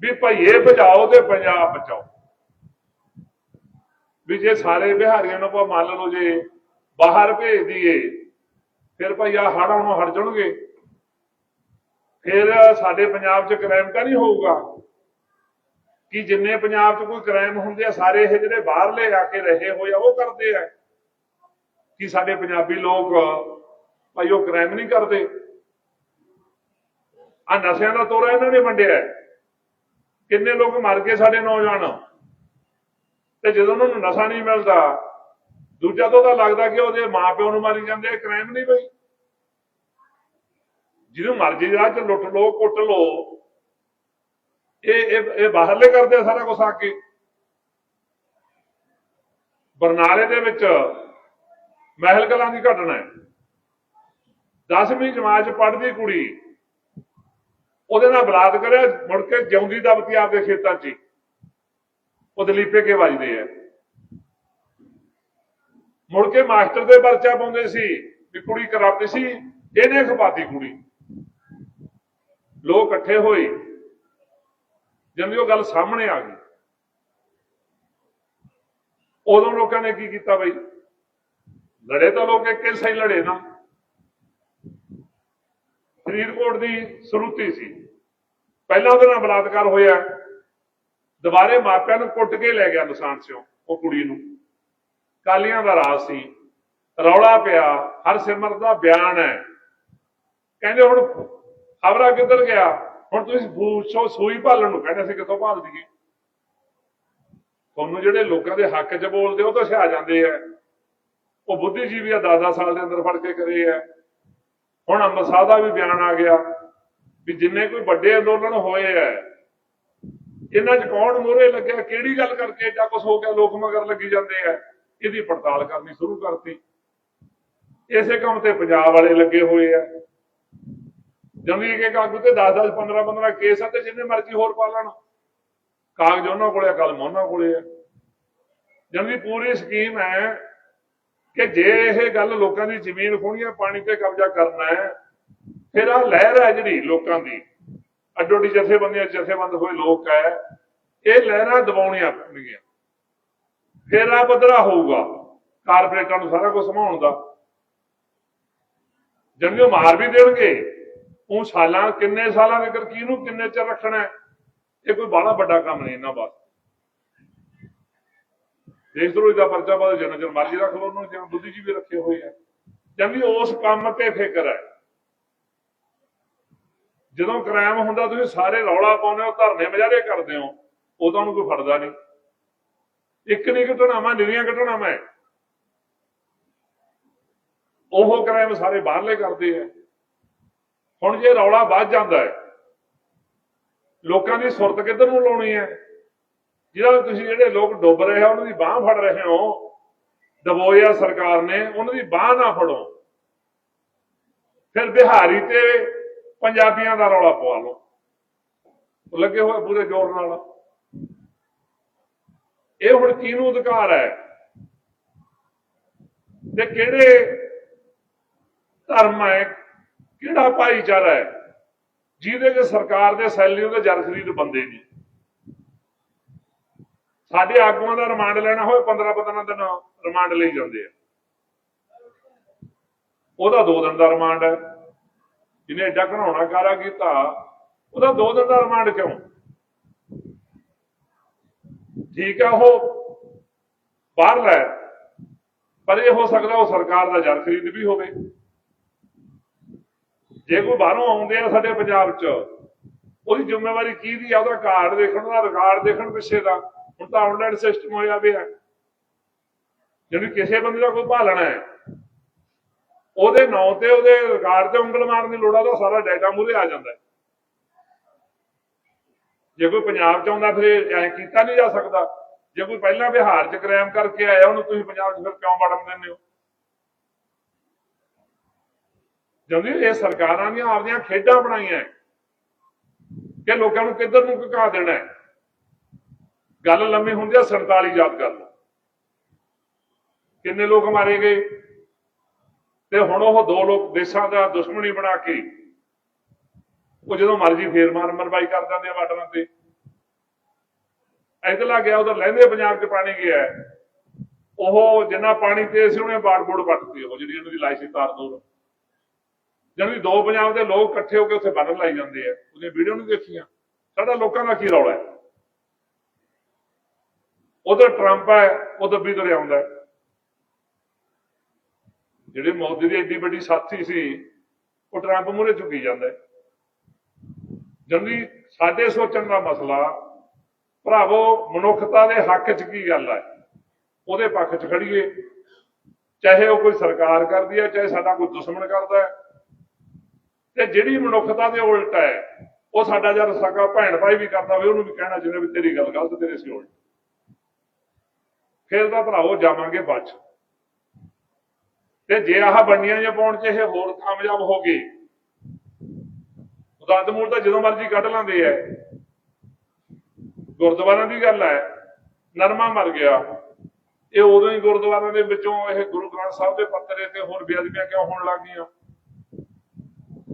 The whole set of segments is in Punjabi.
ਵੀ ਭਈਏ ਭਜਾਓ ਤੇ ਪੰਜਾਬ ਬਚਾਓ। ਵੀ ਜੇ ਸਾਰੇ ਬਿਹਾਰੀਆਂ ਨੂੰ ਆਪਾਂ ਮੰਨ ਲਓ ਜੇ ਬਾਹਰ ਭੇਜ ਦਈਏ, ਫਿਰ ਭਈਆ ਹੜ੍ਹਾਂ ਨੂੰ ਹਟ ਜਾਣਗੇ। ਫਿਰ ਸਾਡੇ ਪੰਜਾਬ 'ਚ ਕ੍ਰਾਈਮ ਤਾਂ ਨਹੀਂ ਹੋਊਗਾ। ਕਿ ਜਿੰਨੇ ਪੰਜਾਬ 'ਚ ਕੋਈ ਕ੍ਰਾਈਮ ਹੁੰਦੇ ਆ, ਸਾਰੇ ਇਹ ਜਿਹੜੇ ਬਾਹਰਲੇ ਆ ਕੇ ਰਹੇ ਹੋਏ ਆ, ਉਹ ਕਰਦੇ ਆ। ਕਿ ਸਾਡੇ ਪੰਜਾਬੀ ਲੋਕ ਭਾਈ ਉਹ ਕ੍ਰਾਈਮ ਨਹੀਂ ਕਰਦੇ। ਆ ਨਸ਼ਿਆਂ ਦਾ ਤੋਰਾ ਇਹਨਾਂ ਨੇ ਵੰਡਿਆ ਕਿੰਨੇ ਲੋਕ ਮਰ ਗਏ ਸਾਡੇ ਨੌਜਵਾਨ? ਤੇ ਜਦੋਂ ਉਹਨਾਂ ਨੂੰ ਨਸ਼ਾ ਨਹੀਂ ਮਿਲਦਾ, ਦੂਜਾ ਤੋਂ ਤਾਂ ਲੱਗਦਾ ਕਿ ਉਹਦੇ ਮਾਪਿਓ ਨੂੰ ਮਾਰੀ ਜਾਂਦੇ ਕ੍ਰਾਈਮ ਨਹੀਂ ਬਈ। ਜਿਹਨੂੰ ਮਰਜ਼ੀ ਰਾਹ ਚ ਲੁੱਟ ਲੋ ਕੁੱਟ ਲੋ ਇਹ ਇਹ ਬਾਹਰਲੇ ਕਰਦੇ ਆ ਸਾਰਾ ਕੁਝ ਆ ਕੇ। ਬਰਨਾਲੇ ਦੇ ਵਿੱਚ ਮਹਿਲ ਕਲਾਂ ਦੀ ਘਟਨਾ ਹੈ। 10ਵੀਂ ਜਮਾਤ ਚ ਪੜ੍ਹਦੀ ਕੁੜੀ ਉਹਦੇ ਨਾਲ ਬਲਾਤ ਕਰਿਆ, ਮੁੜ ਕੇ ਜਿਉਂਦੀ ਦਬਤੀ ਆਪਦੇ ਖੇਤਾਂ 'ਚ ਹੀ। ਉਹ ਦਲੀਪੇ ਕੇ ਵੱਜਦੇ ਆ। ਮੁੜ ਕੇ ਮਾਸਟਰ ਦੇ ਪਰਚਾ ਪਾਉਂਦੇ ਸੀ ਵੀ ਕੁੜੀ ਕਰਪਟ ਸੀ, ਇਹਨੇ ਖਪਾਤੀ ਕੁੜੀ। ਲੋਕ ਇਕੱਠੇ ਹੋਏ। ਜਦੋਂ ਉਹ ਗੱਲ ਸਾਹਮਣੇ ਆ ਗਈ, ਉਦੋਂ ਲੋਕਾਂ ਨੇ ਕੀ ਕੀਤਾ ਬਈ? ਲੜੇ ਤਾਂ ਲੋਕ ਇੱਕ ਹਿੱਸਾ ਲੜੇ ਨਾ। ਫਰੀਦਕੋਟ ਦੀ ਸਰੂਤੀ ਸੀ। ਪਹਿਲਾਂ ਉਹਦੇ ਨਾਲ ਬਲਾਤਕਾਰ ਹੋਇਆ। ਦੁਬਾਰੇ ਮਾਪਿਆਂ ਨੂੰ ਕੁੱਟ ਕੇ ਲੈ ਗਿਆ ਨਿਸ਼ਾਨ ਸਿਓ ਉਹ ਕੁੜੀ ਨੂੰ। ਕਾਲੀਆਂ ਦਾ ਰਾਜ ਸੀ। ਰੌਲਾ ਪਿਆ। ਹਰ ਸਿਮਰਤ ਦਾ ਬਿਆਨ ਹੈ। ਕਹਿੰਦੇ ਹੁਣ ਖਬਰਾ ਕਿੱਧਰ ਗਿਆ? ਹੁਣ ਤੁਸੀਂ ਪੁੱਛੋ ਸੂਈ ਭਾਲਣ ਨੂੰ ਕਹਿੰਦੇ ਸੀ ਕਿੱਥੋਂ ਭਾਲ ਦਈਏ? ਤੁਹਾਨੂੰ ਜਿਹੜੇ ਲੋਕਾਂ ਦੇ ਹੱਕ 'ਚ ਬੋਲਦੇ ਉਹ ਤਾਂ ਛਾ ਜਾਂਦੇ ਆ। ਉਹ ਬੁੱਧੀਜੀਵੀ ਆ 10 ਸਾਲ ਦੇ ਅੰਦਰ ਫੜ ਕੇ ਕਰੇ ਆ। ਹੁਣ ਅੰਮ੍ਰਿਤਸਰ ਦਾ ਵੀ ਬਿਆਨ ਆ ਗਿਆ ਵੀ ਜਿੰਨੇ ਕੋਈ ਵੱਡੇ ਅੰਦੋਲਨ ਹੋਏ ਆ, ਇਹਨਾਂ 'ਚ ਕੌਣ ਮੋਹਰੇ ਲੱਗਿਆ, ਕਿਹੜੀ ਗੱਲ ਕਰਕੇ ਜਾਂ ਕੁਝ ਹੋ ਗਿਆ, ਲੋਕ ਮਗਰ ਲੱਗੀ ਜਾਂਦੇ ਆ, ਇਹਦੀ ਪੜਤਾਲ ਕਰਨੀ ਸ਼ੁਰੂ ਕਰਤੀ। ਇਸੇ ਕੰਮ ਤੇ ਪੰਜਾਬ ਵਾਲੇ ਲੱਗੇ ਹੋਏ ਆ। ਜਮੀ ਕੇ ਕਾਗਜ਼ ਤੇ 10 10 15 15 ਕੇਸ ਆ ਤੇ ਜਿੰਨੇ ਮਰਜ਼ੀ ਹੋਰ ਪਾ ਲੈਣ। ਕਾਗਜ਼ ਉਹਨਾਂ ਕੋਲੇ ਆ, ਕਲਮ ਉਹਨਾਂ ਕੋਲੇ ਆ। ਜਮੀ ਪੂਰੀ ਸਕੀਮ ਹੈ ਕਿ ਜੇ ਇਹ ਗੱਲ ਲੋਕਾਂ ਦੀ ਜ਼ਮੀਨ ਖੋਣੀਆਂ ਪਾਣੀ ਤੇ ਕਬਜ਼ਾ ਕਰਨਾ ਹੈ, ਫਿਰ ਆ ਲਹਿਰ ਹੈ ਜਿਹੜੀ ਲੋਕਾਂ ਦੀ। ਅੱਡੋ ਅੱਡੀ ਜਥੇਬੰਦੀਆਂ, ਜਥੇਬੰਦ ਹੋਏ ਲੋਕ ਹੈ, ਇਹ ਲਹਿਰਾਂ ਦਬਾਉਣੀਆਂ ਪੈਣਗੀਆਂ। ਫਿਰ ਆ ਬਦਲਾ ਹੋਊਗਾ, ਕਾਰਪੋਰੇਟਾਂ ਨੂੰ ਸਾਰਾ ਕੁਝ ਸੰਭਾਉਣ ਦਾ। ਜੰਮਿਓ ਮਾਰ ਵੀ ਦੇਣਗੇ। ਉਹ ਸਾਲਾਂ, ਕਿੰਨੇ ਸਾਲਾਂ ਦੇ ਕਿਹਨੂੰ ਕਿੰਨੇ ਚਿਰ ਰੱਖਣਾ ਇਹ ਕੋਈ ਬੜਾ ਵੱਡਾ ਕੰਮ ਨਹੀਂ ਇਹਨਾਂ ਵਾਸਤੇ। ਦੇਸ਼ ਦਰੋਹੀ ਦਾ ਪਰਚਾ ਬਾਦ ਜਨ ਜਨ ਮਰਜ਼ੀ ਰੱਖ ਲਓ ਉਹਨੂੰ ਜਿਵੇਂ ਬੁੱਧੀਜੀਵੀ ਰੱਖੇ ਹੋਏ ਆ। ਜੰਮੀ ਉਸ ਕੰਮ ਤੇ ਫਿਕਰ ਹੈ। ਜਦੋਂ ਕ੍ਰਾਈਮ ਹੁੰਦਾ, ਤੁਸੀਂ ਸਾਰੇ ਰੌਲਾ ਪਾਉਂਦੇ ਹੋ, ਧਰਨੇ ਮਜਾਰੇ ਕਰਦੇ ਹੋ, ਉਦੋਂ ਨੂੰ ਕੋਈ ਫੜਦਾ ਨਹੀਂ। ਇੱਕ ਨਹੀਂ ਘਟਨਾਵਾਂ ਨਿਰੀਆਂ ਘਟਨਾਵਾਂ ਹੈ। ਉਹ ਕ੍ਰਾਈਮ ਸਾਰੇ ਬਾਹਰਲੇ ਕਰਦੇ ਆ। ਹੁਣ ਜੇ ਰੌਲਾ ਵੱਧ ਜਾਂਦਾ ਹੈ, ਲੋਕਾਂ ਦੀ ਸੁਰਤ ਕਿੱਧਰ ਨੂੰ ਲਾਉਣੀ ਹੈ? ਜਿਹਨਾਂ ਵਿੱਚ ਤੁਸੀਂ ਜਿਹੜੇ ਲੋਕ ਡੁੱਬ ਰਹੇ ਆ, ਉਹਨਾਂ ਦੀ ਬਾਹ ਫੜ ਰਹੇ ਹੋ ਦਬੋਇਆ ਸਰਕਾਰ ਨੇ, ਉਹਨਾਂ ਦੀ ਬਾਹ ਨਾ ਫੜੋ। ਫਿਰ ਬਿਹਾਰੀ ਤੇ ਪੰਜਾਬੀਆਂ ਦਾ ਰੌਲਾ ਪਵਾ ਲਓ। ਲੱਗੇ ਹੋਏ ਪੂਰੇ ਜ਼ੋਰ ਨਾਲ। ਇਹ ਹੁਣ ਕਿਹਨੂੰ ਅਧਿਕਾਰ ਹੈ? ਤੇ ਕਿਹੜੇ ਧਰਮ ਹੈ? ਕਿਹੜਾ ਭਾਈਚਾਰਾ ਹੈ? ਜਿਹਦੇ ਚ ਸਰਕਾਰ ਦੇ ਸੈਲਰੀ ਉਹਦੇ ਜਰ ਖਰੀਦ ਬੰਦੇ ਨਹੀਂ ਸਾਡੇ ਆਗੂਆਂ ਦਾ ਰਿਮਾਂਡ ਲੈਣਾ ਹੋਵੇ 15 15 ਦਿਨ ਰਿਮਾਂਡ ਲਈ ਜਾਂਦੇ ਆ। ਉਹਦਾ 2 ਦਿਨ ਦਾ ਰਿਮਾਂਡ ਹੈ। ਜਿਹਨੇ ਐਡਾ ਘਣਾਉਣਾ ਕਾਰਾ ਕੀਤਾ, ਉਹਦਾ 2 ਦਿਨ ਦਾ ਰਿਮਾਂਡ ਕਿਉਂ? ਠੀਕ ਆ ਉਹ, ਬਾਹਰ ਲੈ। ਪਰ ਇਹ ਹੋ ਸਕਦਾ ਉਹ ਸਰਕਾਰ ਦਾ ਜਰ ਖਰੀਦ ਵੀ ਹੋਵੇ। ਜੇ ਕੋਈ ਬਾਹਰੋਂ ਆਉਂਦੇ ਆ ਸਾਡੇ ਪੰਜਾਬ 'ਚ, ਉਹਦੀ ਜ਼ਿੰਮੇਵਾਰੀ ਕੀ ਦੀ ਆ? ਉਹਦਾ ਕਾਰਡ ਦੇਖਣ ਦਾ, ਰਿਕਾਰਡ ਦੇਖਣ ਪਿੱਛੇ ਦਾ। ਹੁਣ ਤਾਂ ਆਨਲਾਈਨ ਸਿਸਟਮ ਹੋਇਆ ਪਿਆ ਜਿਹੜੀ ਕਿਸੇ ਬੰਦੇ ਦਾ ਕੋਈ ਭਾਲਣਾ ਹੈ, ਉਹਦੇ ਨਾਂ ਤੇ ਉਹਦੇ ਰਿਕਾਰਡ ਤੇ ਉਂਗਲ ਮਾਰਨ ਦੀ ਲੋੜ ਆ, ਉਹਦਾ ਸਾਰਾ ਡਾਟਾ ਮੂਰੇ ਆ ਜਾਂਦਾ ਜੇ ਕੋਈ ਪੰਜਾਬ ਚ ਆਉਂਦਾ ਫਿਰ ਐ ਕੀਤਾ ਨਹੀਂ ਜਾ ਸਕਦਾ। ਜੇ ਕੋਈ ਪਹਿਲਾਂ ਬਿਹਾਰ ਚ ਕ੍ਰਾਈਮ ਕਰਕੇ ਆਇਆ, ਉਹਨੂੰ ਤੁਸੀਂ ਪੰਜਾਬ ਚ ਫਿਰ ਕਿਉਂ ਵੜਨ ਦਿੰਦੇ ਹੋ? ਜਦੋਂ ਇਹ ਸਰਕਾਰਾਂ ਦੀਆਂ ਆਪਣੀਆਂ ਖੇਡਾਂ ਬਣਾਈਆਂ ਹੈ ਕਿ ਲੋਕਾਂ ਨੂੰ ਕਿੱਧਰ ਨੂੰ ਘਕਾ ਦੇਣਾ ਹੈ। ਗੱਲ ਲੰਮੀ ਹੁੰਦੀ ਆ 47 ਯਾਦ ਕਰ ਲਓ। ਕਿੰਨੇ ਲੋਕ ਮਾਰੇ ਗਏ? ਤੇ ਹੁਣ ਉਹ ਦੋ ਲੋਕ ਦੇਸ਼ਾਂ ਦਾ ਦੁਸ਼ਮਣੀ ਬਣਾ ਕੇ ਉਹ ਜਦੋਂ ਮਰਜ਼ੀ ਫੇਰ ਮਾਰ ਮਰਵਾਈ ਕਰ ਦਿੰਦੇ ਆ ਬਾਰਡਰਾਂ ਤੇ। ਇਧਰਲਾ ਗਿਆ ਉਧਰ ਲਹਿੰਦੇ ਪੰਜਾਬ 'ਚ ਪਾਣੀ ਗਿਆ। ਉਹ ਜਿੰਨਾ ਪਾਣੀ ਤੇ ਸੀ, ਉਹਨੇ ਬਾੜ ਬੋੜ ਪੱਟਤੀ ਉਹ ਜਿਹੜੀ ਉਹਨਾਂ ਦੀ ਲਾਈ ਸੀ ਤਾਰ ਦੋ ਜਾਣੀ ਦੋ ਪੰਜਾਬ ਦੇ ਲੋਕ ਇਕੱਠੇ ਹੋ ਕੇ ਉੱਥੇ ਬੰਨ ਲਾਈ ਜਾਂਦੇ ਆ। ਉਹਨੇ ਵੀਡੀਓ ਨਹੀਂ ਦੇਖੀਆਂ। ਸਾਡਾ ਲੋਕਾਂ ਦਾ ਕੀ ਰੌਲਾ ਹੈ? ਉਧਰ ਟਰੰਪ ਹੈ ਉਹ ਦੱਬੀ ਤੁਰਿਆ ਆਉਂਦਾ ਜਿਹੜੇ ਮੋਦੀ ਦੀ ਐਡੀ ਵੱਡੀ ਸਾਥੀ ਸੀ, ਉਹ ਟਰੰਪ ਮੂਹਰੇ ਝੁਕੀ ਜਾਂਦਾ ਹੈ। ਜੰਦੀ ਸਾਡੇ ਸੋਚਣ ਦਾ ਮਸਲਾ, ਭਰਾਵੋ, ਮਨੁੱਖਤਾ ਦੇ ਹੱਕ 'ਚ ਕੀ ਗੱਲ ਹੈ? ਉਹਦੇ ਪੱਖ 'ਚ ਖੜੀਏ ਚਾਹੇ ਉਹ ਕੋਈ ਸਰਕਾਰ ਕਰਦੀ ਹੈ, ਚਾਹੇ ਸਾਡਾ ਕੋਈ ਦੁਸ਼ਮਣ ਕਰਦਾ ਹੈ। ਤੇ ਜਿਹੜੀ ਮਨੁੱਖਤਾ ਦੇ ਉਲਟ ਹੈ, ਉਹ ਸਾਡਾ ਜਦ ਸਕਾ ਭੈਣ ਭਾਈ ਵੀ ਕਰਦਾ ਹੋਵੇ, ਉਹਨੂੰ ਵੀ ਕਹਿਣਾ ਚਾਹੀਦਾ ਵੀ ਤੇਰੀ ਗੱਲ ਗਲਤ, ਤੇਰੇ ਸੀ ਉਲਟ ਫਿਰ ਤਾਂ ਭਰਾਓ ਜਾਵਾਂਗੇ ਬਚ ਤੇ ਜੇ ਆਹ ਬੰਡੀਆਂ ਜਾਂ ਪਾਉਣ 'ਚ ਇਹ ਹੋਰ ਕਾਮਯਾਬ ਹੋ ਗਏ, ਉਦਾਂਤ ਮੂਲ ਤਾਂ ਜਦੋਂ ਮਰਜ਼ੀ ਕੱਢ ਲਾਂਦੇ ਐ। ਗੁਰਦੁਆਰਿਆਂ ਦੀ ਗੱਲ ਹੈ ਨਰਮਾ ਮਰ ਗਿਆ। ਇਹ ਉਦੋਂ ਹੀ ਗੁਰਦੁਆਰਿਆਂ ਦੇ ਵਿੱਚੋਂ ਇਹ ਗੁਰੂ ਗ੍ਰੰਥ ਸਾਹਿਬ ਦੇ ਪੱਤਰੇ ਤੇ ਹੋਰ ਬੇਅਦਬੀਆਂ ਕਿਉਂ ਹੋਣ ਲੱਗ ਗਈਆਂ?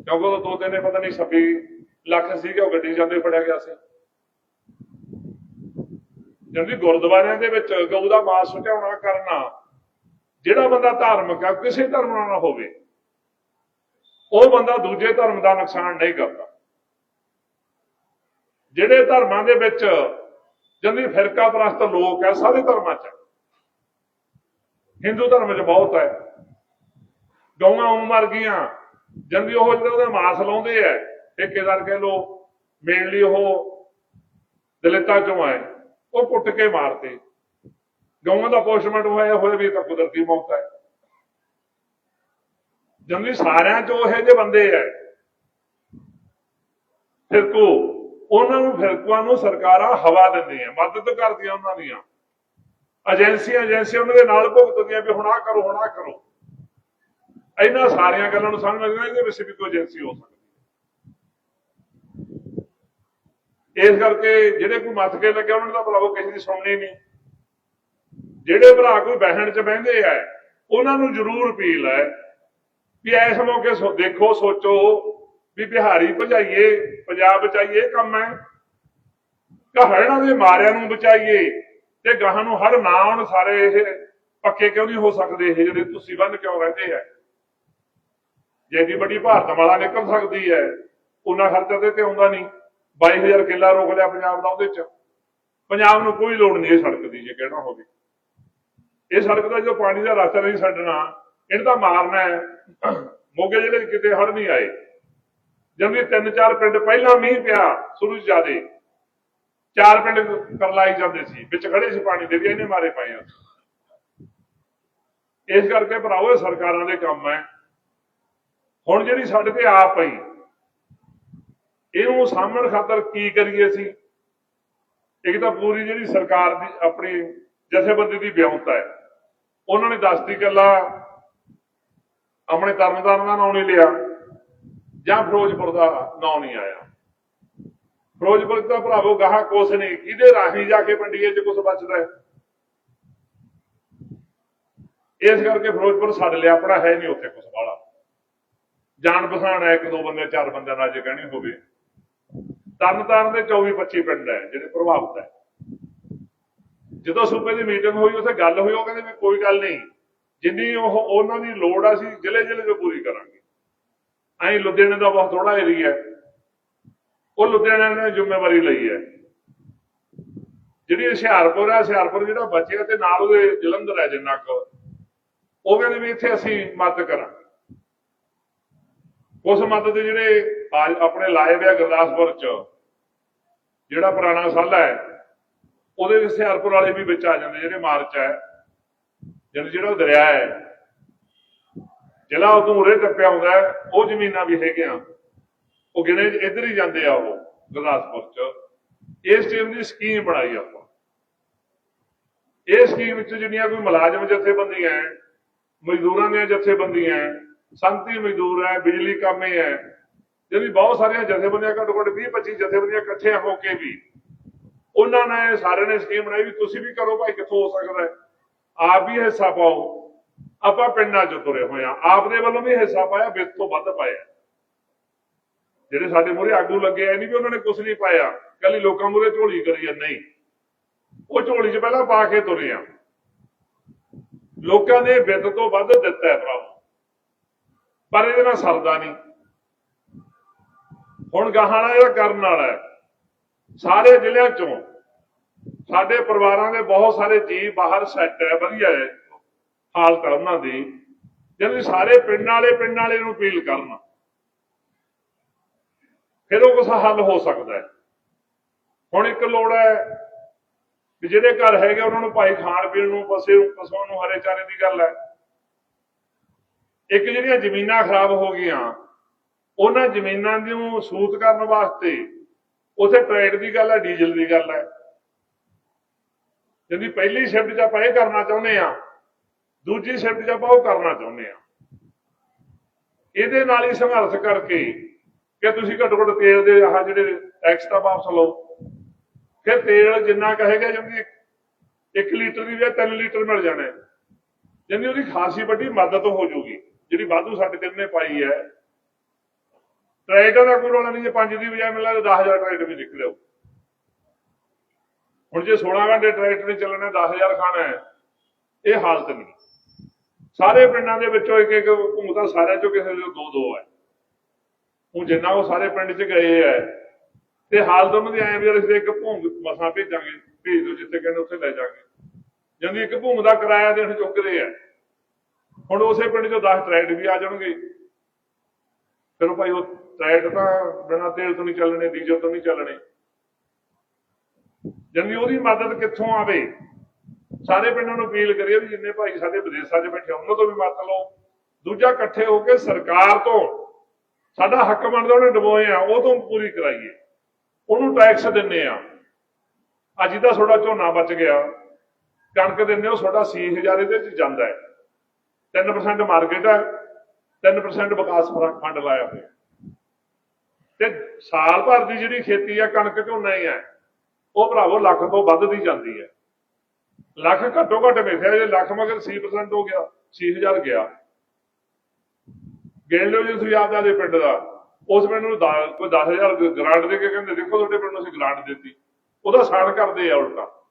ਕਿਉਂਕਿ ਉਹ ਦੋ ਦਿਨੇ ਪਤਾ ਨਹੀਂ 26 ਲੱਖ ਸੀਗੇ, ਉਹ ਗੱਡੀ 'ਚ ਜਾਂਦੇ ਫੜਿਆ ਗਿਆ ਸੀ। ਜਾਂਦੀ ਗੁਰਦੁਆਰਿਆਂ ਦੇ ਵਿੱਚ ਗਊ ਦਾ ਮਾਸ ਸੁਟਿਆਉਣਾ ਕਰਨਾ, ਜਿਹੜਾ ਬੰਦਾ ਧਾਰਮਿਕ ਆ, ਕਿਸੇ ਧਰਮ ਨਾਲ ਨਾ ਹੋਵੇ, ਉਹ ਬੰਦਾ ਦੂਜੇ ਧਰਮ ਦਾ ਨੁਕਸਾਨ ਨਹੀਂ ਕਰਦਾ। ਜਿਹੜੇ ਧਰਮਾਂ ਦੇ ਵਿੱਚ ਜੰਦੀ ਫਿਰਕਾ ਪ੍ਰਸਤ ਲੋਕ ਹੈ ਸਾਰੇ ਧਰਮਾਂ 'ਚ ਹਿੰਦੂ ਧਰਮ 'ਚ ਬਹੁਤ ਹੈ ਗਊਆਂ ਉਂ ਮਰ ਗਈਆਂ ਜੰਦੀ ਉਹ ਜਿਹੜਾ ਉਹਦਾ ਮਾਸ ਲਾਉਂਦੇ ਐ ਠੇਕੇਦਾਰ ਕਹਿ ਲੋ ਮੇਨਲੀ ਉਹ ਦਲਿਤਾਂ ਚੋਂ ਆਏ। ਉਹ ਕੁੱਟ ਕੇ ਮਾਰਤੇ। ਗਊਆਂ ਦਾ ਪੋਸਟਮਾਰਟਮ ਹੋਇਆ ਹੋਇਆ ਵੀ ਤਾਂ ਕੁਦਰਤੀ ਮੌਤ ਹੈ। ਜੰਦੀ ਸਾਰਿਆਂ ਚੋਂ ਇਹ ਜਿਹੇ ਬੰਦੇ ਐ ਫਿਰਕੂ ਉਹਨਾਂ ਨੂੰ ਫਿਰਕੂਆਂ ਨੂੰ ਸਰਕਾਰਾਂ ਹਵਾ ਦਿੰਦੀਆਂ ਮਦਦ ਕਰਦੀਆਂ ਉਹਨਾਂ ਦੀਆਂ। ਏਜੰਸੀਆਂ ਏਜੰਸੀਆਂ ਉਹਨਾਂ ਦੇ ਨਾਲ ਭੁਗਤਦੀਆਂ ਵੀ ਹੁਣ ਆਹ ਕਰੋ, ਹੁਣ ਆਹ ਕਰੋ। ਇਹਨਾਂ ਸਾਰੀਆਂ ਗੱਲਾਂ ਨੂੰ ਸਮਝ ਲੱਗਦਾ ਇਹਦੇ ਵਿੱਚ ਵੀ ਕੋਈ ਏਜੰਸੀ ਹੋ ਸਕਦੀ ਹੈ ਇਸ ਕਰਕੇ ਜਿਹੜੇ ਕੋਈ ਮੱਥ ਕੇ ਲੱਗਿਆ ਉਹਨਾਂ ਨੂੰ ਤਾਂ ਭਰਾਵੋ ਕਿਸੇ ਦੀ ਸੁਣਨੀ ਨਹੀਂ। ਜਿਹੜੇ ਭਰਾ ਕੋਈ ਬਹਿਣ ਚ ਬਹਿੰਦੇ ਆ, ਉਹਨਾਂ ਨੂੰ ਜ਼ਰੂਰ ਅਪੀਲ ਹੈ ਵੀ ਇਸ ਮੌਕੇ ਦੇਖੋ, ਸੋਚੋ ਵੀ ਬਿਹਾਰੀ ਭਜਾਈਏ, ਪੰਜਾਬ ਬਚਾਈਏ, ਇਹ ਕੰਮ ਹੈ। ਕਹੜਾਂ ਦੇ ਮਾਰਿਆਂ ਨੂੰ ਬਚਾਈਏ ਤੇ ਗਾਹਾਂ ਨੂੰ ਹਰ ਨਾ ਆਉਣ ਸਾਰੇ ਇਹ ਪੱਕੇ ਕਿਉਂ ਨਹੀਂ ਹੋ ਸਕਦੇ? ਇਹ ਜਿਹੜੇ ਤੁਸੀਂ ਬੰਨ ਕਿਉਂ ਰਹਿੰਦੇ ਆ? ਜੇ ਦੀ ਵੱਡੀ ਭਾਰਤ ਵਾਲਾ ਨਿਕਲ ਸਕਦੀ ਹੈ, ਉਹਨਾਂ ਖਰਚਾ ਤੇ ਤੇ ਆਉਂਦਾ ਨਹੀਂ। 22000 ਕਿੱਲਾ ਰੋਕ ਲਿਆ ਪੰਜਾਬ ਦਾ ਉਹਦੇ ਚ। ਪੰਜਾਬ ਨੂੰ ਕੋਈ ਲੋੜ ਨਹੀਂ ਇਹ ਸੜਕ ਦੀ, ਜੇ ਕਹਿਣਾ ਹੋਵੇ। ਇਹ ਸੜਕ ਦਾ ਜੋ ਪਾਣੀ ਦਾ ਰਸਤਾ ਨਹੀਂ ਛੱਡਣਾ, ਇਹਨੂੰ ਤਾਂ ਮਾਰਨਾ ਹੈ। ਮੋਗੇ ਜਿਹੜੇ ਕਿਤੇ ਹੜ ਨਹੀਂ ਆਏ। ਜਦ ਵੀ ਤਿੰਨ ਚਾਰ ਪਿੰਡ, ਪਹਿਲਾਂ ਮੀਂਹ ਪਿਆ, ਸ਼ੁਰੂ ਚ ਜ਼ਿਆਦੇ। ਚਾਰ ਪਿੰਡ ਕਰਲਾਈ ਜਾਂਦੇ ਸੀ, ਵਿੱਚ ਖੜੇ ਸੀ ਪਾਣੀ ਦੇ ਵੀ, ਇਹਨੇ ਮਾਰੇ ਪਏ ਆ। ਇਸ ਕਰਕੇ ਭਰਾਵੋ, ਇਹ ਸਰਕਾਰਾਂ ਦੇ ਕੰਮ ਹੈ। ਹੁਣ ਜਿਹੜੀ ਸਾਡੇ ਤੇ ਆ ਪਈ। ਇਹਨੂੰ ਸਾਹਮਣ ਖਾਤਰ ਕੀ ਕਰੀਏ ਅਸੀਂ? ਇੱਕ ਤਾਂ ਪੂਰੀ ਜਿਹੜੀ ਸਰਕਾਰ ਦੀ ਆਪਣੀ ਜਥੇਬੰਦੀ ਦੀ ਵਿਉਂਤ ਹੈ। ਉਹਨਾਂ ਨੇ ਦੱਸਤੀ ਕੱਲਾ ਆਪਣੇ ਤਰਨਤਾਰਨ ਦਾ ਨਾਂ ਨਹੀਂ ਲਿਆ ਜਾਂ ਫਿਰੋਜ਼ਪੁਰ ਦਾ ਨਾਂ ਨਹੀਂ ਆਇਆ। ਫਿਰੋਜ਼ਪੁਰ ਦਾ ਭਰਾਵੋ ਗਾਹ ਕੁਛ ਨਹੀਂ, ਕਿਹਦੇ ਰਾਹੀਂ ਜਾ ਕੇ ਮੰਡੀਏ 'ਚ ਕੁਛ ਬਚਦਾ ਹੈ? ਇਸ ਕਰਕੇ ਫਿਰੋਜ਼ਪੁਰ ਛੱਡ ਲਿਆ, ਆਪਣਾ ਹੈ ਨਹੀਂ ਉੱਥੇ ਕੁਛ ਵਾਲਾ। ਜਾਣ ਪਛਾਣ ਹੈ ਇੱਕ ਦੋ ਬੰਦੇ, ਚਾਰ ਬੰਦਿਆਂ ਨਾਲ ਜੇ ਕਹਿਣੀ ਹੋਵੇ। ਤਰਨਤਾਰਨ ਦੇ 24 25 ਪਿੰਡ ਹੈ, ਜਿਹੜੇ ਪ੍ਰਭਾਵਿਤ ਹੈ। ਜਦੋਂ ਸੂਬੇ ਦੀ ਮੀਟਿੰਗ ਹੋਈ, ਉੱਥੇ ਗੱਲ ਹੋਈ, ਉਹ ਕਹਿੰਦੇ ਵੀ ਕੋਈ ਗੱਲ ਨਹੀਂ। ਜਿੰਨੀ ਉਹ, ਉਹਨਾਂ ਦੀ ਲੋੜ ਆ ਸੀ ਜ਼ਿਲ੍ਹੇ ਜ਼ਿਲ੍ਹੇ ਤੋਂ ਪੂਰੀ ਕਰਾਂਗੇ। ਐਂ ਲੁਧਿਆਣੇ ਦਾ ਬਹੁਤ ਥੋੜਾ ਏਰੀਆ ਉਹ ਲੁਧਿਆਣੇ ਨੇ ਜ਼ਿੰਮੇਵਾਰੀ ਲਈ ਹੈ। ਜਿਹੜੀ ਹੁਸ਼ਿਆਰਪੁਰ ਹੈ ਹੁਸ਼ਿਆਰਪੁਰ ਜਿਹੜਾ ਬਚਿਆ ਤੇ ਨਾਲ ਉਹਦੇ ਜਲੰਧਰ ਹੈ ਜਿੰਨਾ ਕੁ। ਉਹ ਕਹਿੰਦੇ ਵੀ ਇੱਥੇ ਅਸੀਂ ਮਦਦ ਕਰਾਂਗੇ। ਉਸ ਮਦਦ ਦੇ ਜਿਹੜੇ ਆ- ਆਪਣੇ ਲਾਏ ਹੋਏ ਗੁਰਦਾਸਪੁਰ ਚ ਜਿਹੜਾ ਪੁਰਾਣਾ ਸਾਲਾ ਹੈ ਉਹਦੇ ਵਿੱਚ ਹੁਸ਼ਿਆਰਪੁਰ ਵਾਲੇ ਵੀ ਵਿੱਚ ਆ ਜਾਂਦੇ ਜਿਹੜੇ ਮਾਰਚ ਹੈ। ਜਦ ਜਿਹੜਾ ਦਰਿਆ ਹੈ ਜਿਹੜਾ ਉਦੋਂ ਉਰੇ ਟੱਪਿਆ ਹੁੰਦਾ ਹੈ, ਉਹ ਜ਼ਮੀਨਾਂ ਵੀ ਹੈਗੀਆਂ। ਉਹ ਗਿਣੇ ਇੱਧਰ ਹੀ ਜਾਂਦੇ ਆ ਉਹ ਗੁਰਦਾਸਪੁਰ ਚ। ਇਸ ਟੀਮ ਦੀ ਸਕੀਮ ਬਣਾਈ ਆਪਾਂ। ਇਹ ਸਕੀਮ ਵਿੱਚ ਜਿਹੜੀਆਂ ਕੋਈ ਮੁਲਾਜ਼ਮ ਜਥੇਬੰਦੀਆਂ ਹੈ, ਮਜ਼ਦੂਰਾਂ ਦੀਆਂ ਜਥੇਬੰਦੀਆਂ ਹੈ, ਸੰਗਤੀ ਮਜ਼ਦੂਰ ਹੈ, ਬਿਜਲੀ ਕਾਮੇ ਹੈ ਜਿਹੜੀ ਬਹੁਤ ਸਾਰੀਆਂ ਜਥੇਬੰਦੀਆਂ ਘੱਟੋ ਘੱਟ 20 25 ਜਥੇਬੰਦੀਆਂ ਇਕੱਠੀਆਂ ਹੋ ਕੇ ਵੀ। ਉਹਨਾਂ ਨੇ ਸਾਰਿਆਂ ਨੇ ਸਕੀਮ ਬਣਾਈ ਵੀ ਤੁਸੀਂ ਵੀ ਕਰੋ ਭਾਈ, ਕਿੱਥੋਂ ਹੋ ਸਕਦਾ ਆਪ ਵੀ ਹਿੱਸਾ ਪਾਓ। ਆਪਾਂ ਪਿੰਡਾਂ 'ਚ ਤੁਰੇ ਹੋਏ ਆ ਆਪ ਦੇ ਵੱਲੋਂ ਵੀ ਹਿੱਸਾ ਪਾਇਆ ਬਿੱਤ ਤੋਂ ਵੱਧ ਪਾਇਆ। ਜਿਹੜੇ ਸਾਡੇ ਮੂਹਰੇ ਆਗੂ ਲੱਗੇ ਐ ਨਹੀਂ ਵੀ ਉਹਨਾਂ ਨੇ ਕੁਝ ਨਹੀਂ ਪਾਇਆ। ਕੱਲੀ ਲੋਕਾਂ ਮੂਹਰੇ ਝੋਲੀ ਕਰੀ ਆ, ਨਹੀਂ। ਉਹ ਝੋਲੀ 'ਚ ਪਹਿਲਾਂ ਪਾ ਕੇ ਤੁਰੇ ਆ। ਲੋਕਾਂ ਨੇ ਵਿੱਤ ਤੋਂ ਵੱਧ ਦਿੱਤਾ ਹੈ ਪ੍ਰਭੂ ਪਰ ਇਹਦੇ ਨਾਲ ਸਰਦਾ ਨਹੀਂ। ਹੁਣ ਗਾਹਾਂ ਵਾਲਾ ਇਹਦਾ ਕਰਨ ਵਾਲਾ ਸਾਰੇ ਜ਼ਿਲ੍ਹਿਆਂ ਚੋਂ ਸਾਡੇ ਪਰਿਵਾਰਾਂ ਦੇ ਬਹੁਤ ਸਾਰੇ ਜੀ ਬਾਹਰ ਸੈੱਟ ਹੈ, ਵਧੀਆ ਹੈ, ਹਾਲਤ ਹੈ ਉਹਨਾਂ ਦੀ। ਜਦੋਂ ਸਾਰੇ ਪਿੰਡ ਵਾਲੇ ਪਿੰਡ ਵਾਲੇ ਨੂੰ ਅਪੀਲ ਕਰਨਾ। ਫਿਰ ਉਹ ਕੁਛ ਹੱਲ ਹੋ ਸਕਦਾ ਹੈ। ਹੁਣ ਇੱਕ ਲੋੜ ਹੈ ਵੀ ਜਿਹੜੇ ਘਰ ਹੈਗੇ ਉਹਨਾਂ ਨੂੰ ਭਾਈ ਖਾਣ ਪੀਣ ਨੂੰ, ਪਸੇ ਪਸ਼ੂਆਂ ਨੂੰ ਹਰੇ ਚਾਰੇ ਦੀ ਗੱਲ ਹੈ। ਇੱਕ ਜਿਹੜੀਆਂ ਜ਼ਮੀਨਾਂ ਖਰਾਬ ਹੋ ਗਈਆਂ, ਉਹਨਾਂ ਜ਼ਮੀਨਾਂ ਨੂੰ ਸੂਤ ਕਰਨ ਵਾਸਤੇ ਉਥੇ ਟ੍ਰੇਡ ਦੀ ਗੱਲ ਹੈ, ਡੀਜ਼ਲ ਦੀ ਗੱਲ ਹੈ। ਜਿਹਦੀ ਪਹਿਲੀ ਸ਼ਿਫਟ 'ਚ ਆਪਾਂ ਇਹ ਕਰਨਾ ਚਾਹੁੰਦੇ ਆ ਦੂਜੀ ਸ਼ਿਫਟ 'ਚ ਆਪਾਂ ਉਹ ਕਰਨਾ ਚਾਹੁੰਦੇ ਆ ਇਹਦੇ ਨਾਲ ਹੀ ਸੰਘਰਸ਼ ਕਰਕੇ ਕਿ ਤੁਸੀਂ ਘੱਟੋ ਘੱਟ ਤੇਲ ਦੇ ਆਹ ਜਿਹੜੇ ਐਕਸਟਰਾ ਵਾਪਸ ਲਓ। ਫਿਰ ਤੇਲ ਜਿੰਨਾ ਕਹੇਗਾ ਜਿੰਦੀ 1 ਲੀਟਰ ਦੀ ਜਾਂ 3 ਲੀਟਰ ਮਿਲ ਜਾਣਾ। ਹੈ। ਉਹਦੀ ਖਾਸੀ ਵੱਡੀ ਮਦਦ ਹੋ ਜੂਗੀ ਜਿਹੜੀ ਵਾਧੂ ਸਾਡੇ ਤੇ ਨੇ ਪਾਈ ਹੈ ਟਰੈਕਟਰ ਦਾ ਕੋਈ ਰੋਲਾ ਨਹੀਂ, ਜੇ 5 ਦੀ ਬਜਾਏ ਮਿਲਦਾ 10000 ਟਰੈਕਟਰ ਵੀ ਨਿਕਲਿਓ ਹੁਣ ਜੇ 16 ਘੰਟੇ ਟਰੈਕਟਰ ਨੇ ਚੱਲਣਾ 10000 ਖਾਣਾ ਹੈ, ਇਹ ਹਾਲਤ ਨਹੀਂ। ਸਾਰੇ ਪਿੰਡਾਂ ਦੇ ਵਿੱਚੋਂ ਇੱਕ ਇੱਕ ਘੁੰਮਦਾ ਸਾਰਿਆਂ ਚੋਂ ਕਿਸੇ ਦੇ ਦੋ ਦੋ ਹੈ। ਹੁਣ ਜਿੰਨਾ ਉਹ ਸਾਰੇ ਪਿੰਡ 'ਚ ਗਏ ਹੈ, ਤੇ ਹਾਲਤ ਉਹਨਾਂ ਦੀ ਐਂ ਵੀ ਯਾਰ ਅਸੀਂ ਇੱਕ ਭੂੰਗ ਮਸਾਂ ਭੇਜਾਂਗੇ, ਭੇਜ ਦਿਓ ਜਿੱਥੇ ਕਹਿੰਦੇ ਉੱਥੇ ਲੈ ਜਾਾਂਗੇ। ਜਾਂਦੀ ਇੱਕ ਭੂੰਗ ਦਾ ਕਿਰਾਇਆ ਦੇਣ ਚੁੱਕਦੇ ਆ ਹੁਣ ਉਸੇ ਪਿੰਡ 'ਚੋਂ 10 ਟਰੈਕਟਰ ਵੀ ਆ ਜਾਣਗੇ। ਫਿਰ ਉਹ ਭਾਈ ਉਹ ਟਰੈਕਟਰ ਤਾਂ ਬਿਨਾਂ ਤੇਲ ਤੋਂ ਨਹੀਂ ਚੱਲਣੇ, ਡੀਜ਼ਲ ਤੋਂ ਨਹੀਂ ਚੱਲਣੇ। ਜਾਂਦੀ ਉਹਦੀ ਮਦਦ ਕਿੱਥੋਂ ਆਵੇ? ਸਾਰੇ ਪਿੰਡਾਂ ਨੂੰ ਅਪੀਲ ਕਰੀਏ ਵੀ ਜਿੰਨੇ ਭਾਈ ਸਾਡੇ ਵਿਦੇਸ਼ਾਂ 'ਚ ਬੈਠੇ ਉਹਨਾਂ ਤੋਂ ਵੀ ਮਦਦ ਲਓ। ਦੂਜਾ ਇਕੱਠੇ ਹੋ ਕੇ ਸਰਕਾਰ ਤੋਂ ਸਾਡਾ ਹੱਕ ਬਣਦਾ ਉਹਨੇ ਡਬੋਏ ਆ, ਉਹ ਤੋਂ ਪੂਰੀ ਕਰਾਈਏ। ਉਹਨੂੰ ਟੈਕਸ ਦਿੰਨੇ ਆ। ਅੱਜ ਦਾ ਤੁਹਾਡਾ ਝੋਨਾ ਬਚ ਗਿਆ। ਕਣਕ ਦਿੰਨੇ ਉਹ ਤੁਹਾਡਾ 8000 ਇਹਦੇ ਚ ਜਾਂਦਾ ਹੈ। 3% ਮਾਰਕੀਟ ਹੈ 3% ਵਿਕਾਸ ਫੰਡ ਲਾਇਆ ਹੋਇਆ। ਤੇ ਸਾਲ ਭਰ ਦੀ ਜਿਹੜੀ ਖੇਤੀ ਆ ਕਣਕ ਝੋਨਾ ਹੀ ਹੈ, ਉਹ ਭਰਾਵੋ ਲੱਖ ਤੋਂ ਵੱਧ ਦੀ ਜਾਂਦੀ ਹੈ। ਲੱਖ ਘੱਟੋ ਘੱਟ ਵੇਖਿਆ ਜੇ ਲੱਖ ਮਗਰ 6% ਹੋ ਗਿਆ 6000 ਗਿਆ। ਗਿਣ ਲਿਓ ਜੇ ਤੁਸੀਂ ਆਪਦਾ ਦੇ ਪਿੰਡ ਦਾ, ਉਸ ਪਿੰਡ ਨੂੰ ਦਾ- ਕੋਈ 10000 ਗ੍ਰਾਂਟ ਦੇ ਕੇ ਕਹਿੰਦੇ, ਦੇਖੋ ਤੁਹਾਡੇ ਪਿੰਡ ਨੂੰ ਅਸੀਂ ਗ੍ਰਾਂਟ ਦਿੱਤੀ। ਉਹਦਾ ਸਾਨ ਕਰਦੇ ਆ ਉਲਟਾ।